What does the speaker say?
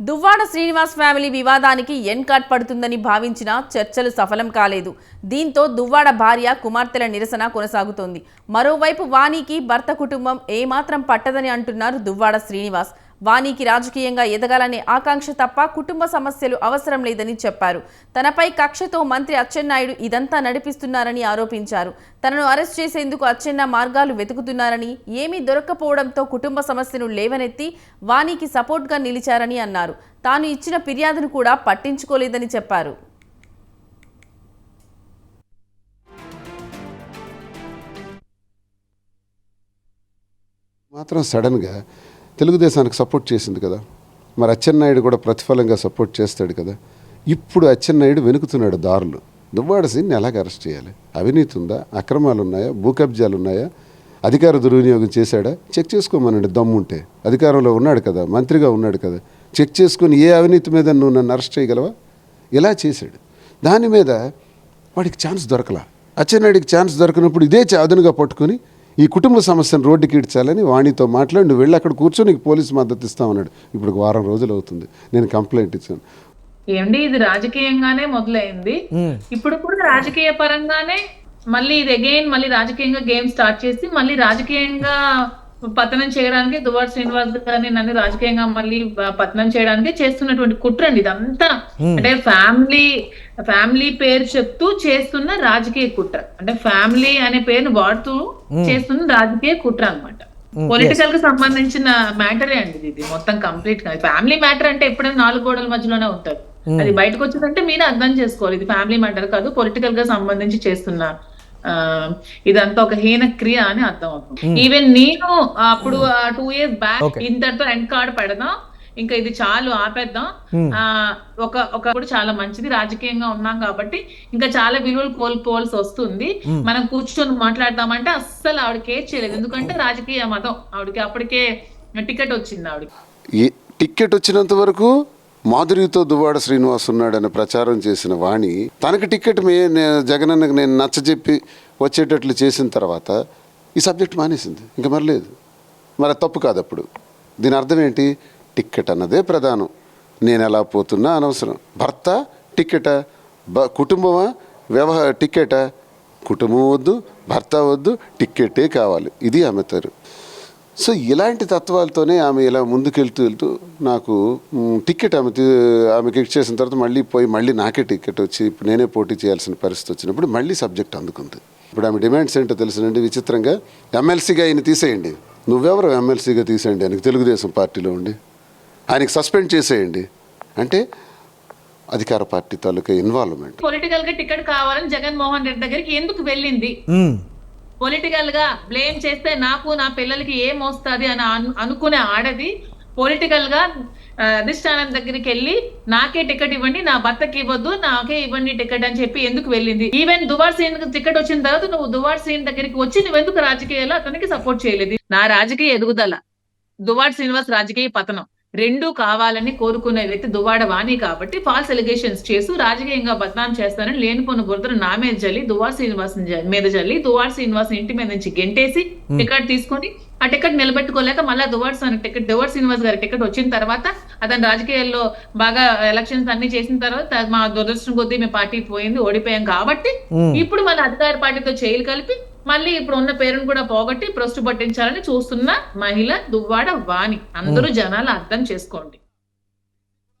Duvvada Srinivas family వివాదానికి ఎన్ card పడుతుందని భావించిన చర్చలు సఫలం కాలేదు. దీంతో దువ్వాడ భార్య కుమార్తెల నిరసన కొనసాగుతోంది. మరోవైపు వాణికి భర్త కుటుంబం ఏమాత్రం పట్టదని అంటున్నారు దువ్వాడ శ్రీనివాస్. వాణికి రాజకీయంగా ఎదగాలనే ఆకాంక్ష తప్ప కుటుంబ సమస్యలు అవసరం లేదని చెప్పారు. తనపై కక్షతో మంత్రి అచ్చెన్నాయుడు ఇదంతా నడిపిస్తున్నారని ఆరోపించారు. తనను అరెస్ట్ చేసేందుకు అచ్చెన్న మార్గాలు వెతుకుతున్నారని ఏమీ దొరక్కపోవడంతో కుటుంబ సమస్యను లేవనెత్తి వాణికి సపోర్ట్గా నిలిచారని అన్నారు. తాను ఇచ్చిన ఫిర్యాదును కూడా పట్టించుకోలేదని చెప్పారు. మాత్రం సడన్గా తెలుగుదేశానికి సపోర్ట్ చేసింది కదా. మరి అచ్చెన్నాయుడు కూడా ప్రతిఫలంగా సపోర్ట్ చేస్తాడు కదా. ఇప్పుడు అచ్చెన్నాయుడు వెనుకుతున్నాడు దారులు. దువ్వాడ సీన్ని ఎలాగ అరెస్ట్ చేయాలి? అవినీతి ఉందా? అక్రమాలు ఉన్నాయా భూకబ్జాలు ఉన్నాయా అధికార దుర్వినియోగం చేశాడా? చెక్ చేసుకోమనండి దమ్ముంటే. అధికారంలో ఉన్నాడు కదా మంత్రిగా ఉన్నాడు కదా. చెక్ చేసుకుని ఏ అవినీతి మీద నువ్వు నన్ను అరెస్ట్ చేయగలవా? ఇలా చేశాడు. దాని మీద వాడికి ఛాన్స్ దొరకలా. అచ్చెన్నాయుడికి ఛాన్స్ దొరకనప్పుడు ఇదే చ- అదునుగా పట్టుకుని ఈ కుటుంబ సమస్యను రోడ్డుకి ఇడ్చాలని వాణితో మాట్లాడి నువ్వు వెళ్ళి అక్కడ కూర్చొని నీకు పోలీసు మద్దతు ఇస్తామన్నాడు ఇప్పుడు వారం రోజులు అవుతుంది. నేను కంప్లైంట్ ఇచ్చాను. ఏమండి ఇది రాజకీయంగానే మొదలైంది. ఇప్పుడు కూడా రాజకీయ పరంగానే మళ్ళీ ఇది అగైన్ మళ్ళీ రాజకీయంగా గేమ్ స్టార్ట్ చేసి మళ్ళీ రాజకీయంగా పతనం చేయడానికి దువార్ శ్రీనివాస్ గారిని నన్ను రాజకీయంగా మళ్ళీ పతనం చేయడానికి చేస్తున్నటువంటి కుట్ర అండి ఇదంతా. అంటే ఫ్యామిలీ ఫ్యామిలీ పేరు చెప్తూ చేస్తున్న రాజకీయ కుట్ర. అంటే ఫ్యామిలీ అనే పేరును వాడుతూ చేస్తున్న రాజకీయ కుట్ర అన్నమాట. పొలిటికల్కి సంబంధించిన మ్యాటరే అండి ఇది. మొత్తం కంప్లీట్గా. ఫ్యామిలీ మ్యాటర్ అంటే ఎప్పుడైనా నాలుగు గోడల మధ్యలోనే ఉంటుంది. అది బయటకు వచ్చిందంటే మీరు అర్థం చేసుకోవాలి. ఇది ఫ్యామిలీ మ్యాటర్ కాదు పొలిటికల్గా సంబంధించి చేస్తున్న ఇదంతా ఒక హీన క్రియ అని అర్థం అవుతుంది ఈవెన్ నేను అప్పుడు టూ ఇయర్స్ బ్యాక్ ఇంతటితో ఎండ్ కార్డ్ పెడదాం. ఇంకా ఇది చాలు ఆపేద్దాం. ఆ ఒక ఒక కూడా చాలా మంచిది. రాజకీయంగా ఉన్నాం కాబట్టి ఇంకా చాలా విలువలు కోల్పోవాల్సి వస్తుంది. మనం కూర్చొని మాట్లాడదామంటే అస్సలు ఆవిడకి ఏం చేయలేదు. ఎందుకంటే రాజకీయ మతం. ఆవిడకి అప్పటికే టికెట్ వచ్చింది ఆవిడకి. ఈ టికెట్ వచ్చినంత వరకు మాధురితో దువ్వాడ శ్రీనివాస్ ఉన్నాడని ప్రచారం చేసిన వాణి తనకి టికెట్ మే నే- జగనన్నకు నేను నచ్చజెప్పి వచ్చేటట్లు చేసిన తర్వాత ఈ సబ్జెక్ట్ మానేసింది. ఇంకా మరి లేదు. మరి తప్పు కాదు అప్పుడు. దీని అర్థం ఏంటి? టిక్కెట్ అన్నదే ప్రధానం. నేను ఎలా పోతున్నా అనవసరం. భర్త టిక్కెటా బ కుటుంబమా? వ్యవహార టిక్కెటా కుటుంబం వద్దు భర్త వద్దు టిక్కెట్టే కావాలి. ఇది ఆమె తరు. సో ఇలాంటి తత్వాలతోనే ఆమె ఇలా ముందుకెళ్తూ వెళ్తూ నాకు టికెట్ ఆమె తీ- ఆమెకి ఇచ్చేసిన తర్వాత మళ్ళీ పోయి మళ్ళీ నాకే టికెట్ వచ్చి ఇప్పుడు నేనే పోటీ చేయాల్సిన పరిస్థితి వచ్చినప్పుడు మళ్ళీ సబ్జెక్ట్ అందుకుంది. ఇప్పుడు ఆమె డిమాండ్స్ ఏంటో తెలుసునండి విచిత్రంగా. ఎమ్మెల్సీగా ఆయన తీసేయండి. నువ్వెవరు ఎమ్మెల్సీగా తీసేయండి. ఆయనకి తెలుగుదేశం పార్టీలో ఉండి. ఆయనకి సస్పెండ్ చేసేయండి. అంటే అధికార పార్టీ తాలూకా ఇన్వాల్వ్మెంట్ పొలిటికల్గా టికెట్ కావాలని జగన్మోహన్ రెడ్డి దగ్గరికి ఎందుకు వెళ్ళింది? పొలిటికల్గా బ్లేమ్ చేస్తే నాకు నా పిల్లలకి ఏం వస్తుంది అని అను- అనుకునే ఆడది పొలిటికల్గా ఆ, అధిష్టానం దగ్గరికి వెళ్ళి నాకే టికెట్ ఇవ్వండి నా భర్తకి ఇవ్వద్దు నాకే ఇవ్వండి టికెట్ అని చెప్పి ఎందుకు వెళ్ళింది? ఈవెన్ దువార్ సీన్ టికెట్ వచ్చిన తర్వాత నువ్వు దువార్ సీన్ దగ్గరికి వచ్చి నువ్వెందుకు రాజకీయాల్లో అతనికి సపోర్ట్ చేయలేదు? నా రాజకీయ ఎదుగుదల. దువార్ శ్రీనివాస్ రాజకీయ పతనం. రెండు కావాలని కోరుకునే వ్యక్తి దువ్వాడ వాణి కాబట్టి ఫాల్స్ ఎలిగేషన్స్ చేస్తూ రాజకీయంగా బద్నాం చేస్తానని లేనిపోయిన బురదను నా మీద జల్లి దువార్ శ్రీనివాస్ మీద జల్లి దువార్ శ్రీనివాస్ ఇంటి మీద నుంచి గెంటేసి టికెట్ తీసుకొని ఆ టికెట్ నిలబెట్టుకోలేక మళ్ళీ దువార్ టికెట్ దువార్ శ్రీనివాస్ గారి టికెట్ వచ్చిన తర్వాత అతను రాజకీయాల్లో బాగా ఎలక్షన్స్ అన్ని చేసిన తర్వాత మా దురదృష్టం కొద్దీ మీ పార్టీ పోయింది ఓడిపోయాం కాబట్టి ఇప్పుడు మన అధికార పార్టీతో చేయిలు కలిపి మళ్ళీ ఇప్పుడు ఉన్న పేరును కూడా పోగొట్టి ప్రశ్న పట్టించాలని చూస్తున్న మహిళ దువ్వాడ వాణి. అందరూ జనాలు అర్థం చేసుకోండి.